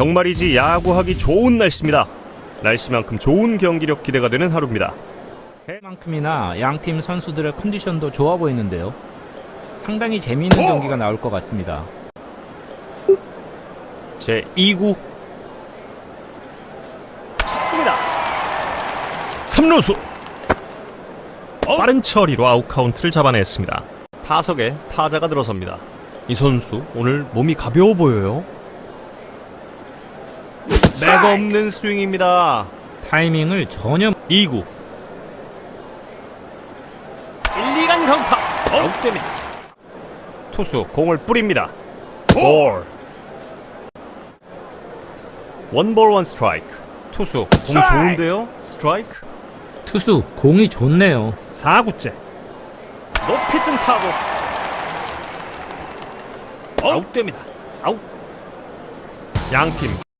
정말이지 야구하기 좋은 날씨입니다. 날씨만큼 좋은 경기력 기대가 되는 하루입니다. 만큼이나 양팀 선수들의 컨디션도 좋아 보이는데요. 상당히 재미있는 경기가 나올 것 같습니다. 제 2구 쳤습니다. 3루수 빠른 처리로 아웃 카운트를 잡아냈습니다. 타석에 타자가 들어섭니다. 이 선수 오늘 몸이 가벼워 보여요. 맥 없는 스윙입니다. 타이밍을 전혀 2구. 1, 2간 강타. 아웃됩니다. 투수 공을 뿌립니다. 볼 원볼. 원 스트라이크 투수 공 좋은데요? 스트라이크 투수 공이 좋네요. 4구째. 높이 뜬 타구. 아웃됩니다. 아웃. 양팀